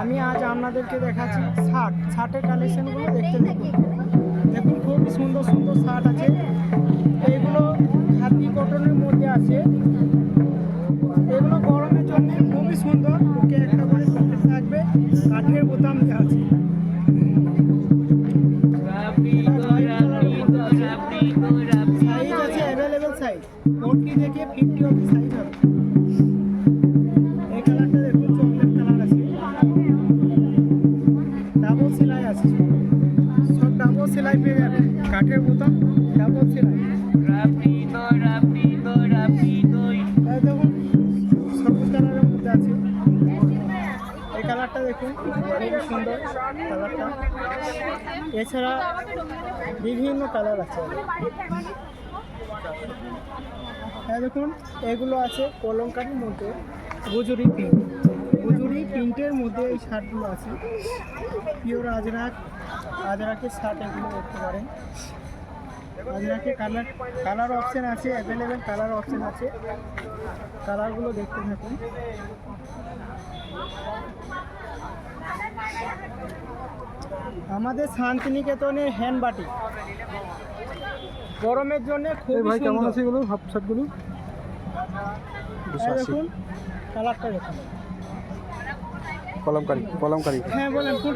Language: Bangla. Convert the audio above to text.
আমি আজ আপনাদেরকে দেখাচ্ছি শার্ট শার্টের কালেকশনগুলো দেখতে দেখুন। খুবই সুন্দর সুন্দর শার্ট আছে। এইগুলো খাদি কটনের মধ্যে আছে। এগুলো গরমের জন্য খুবই সুন্দর। ওকে একটা করে থাকবে। কাঠের বোতাম দেওয়া আছে। সাইজ আছে অ্যাভেলেবেল সাইজ ফোরটি থেকে ফিফটি অব্দি সাইজ হবে। ডাবল সেলাই আছে। সব ডাবল সেলাই পেয়ে যাবেন। কাঠের বোতাম, ডাবল সেলাই। দেখুন, সবুজ কালারের মধ্যে আছে। এই কালারটা দেখুন খুবই সুন্দর কালারটা। এছাড়া বিভিন্ন কালার আছে। হ্যাঁ দেখুন, এগুলো আছে কলমকারির মধ্যে, গুজুরি প্রিন্ট গুজুরি প্রিন্টের মধ্যে এই শার্টগুলো আছে। পিওর আজরাক আজরাকের শার্ট এগুলো দেখতে পারেন। আজরাকে কালার কালার অপশান আছে অ্যাভেলেবেল কালার অপশান আছে। কালারগুলো দেখতে থাকুন। আমাদের শান্তিনিকেতনে হ্যান্ড বাটি গরমের জন্য খুব ভাই কেমন আছে এগুলো হাফ শার্টগুলো? দেখুন কালারটা দেখুন। কলমকারি কলমকারী। হ্যাঁ বলেন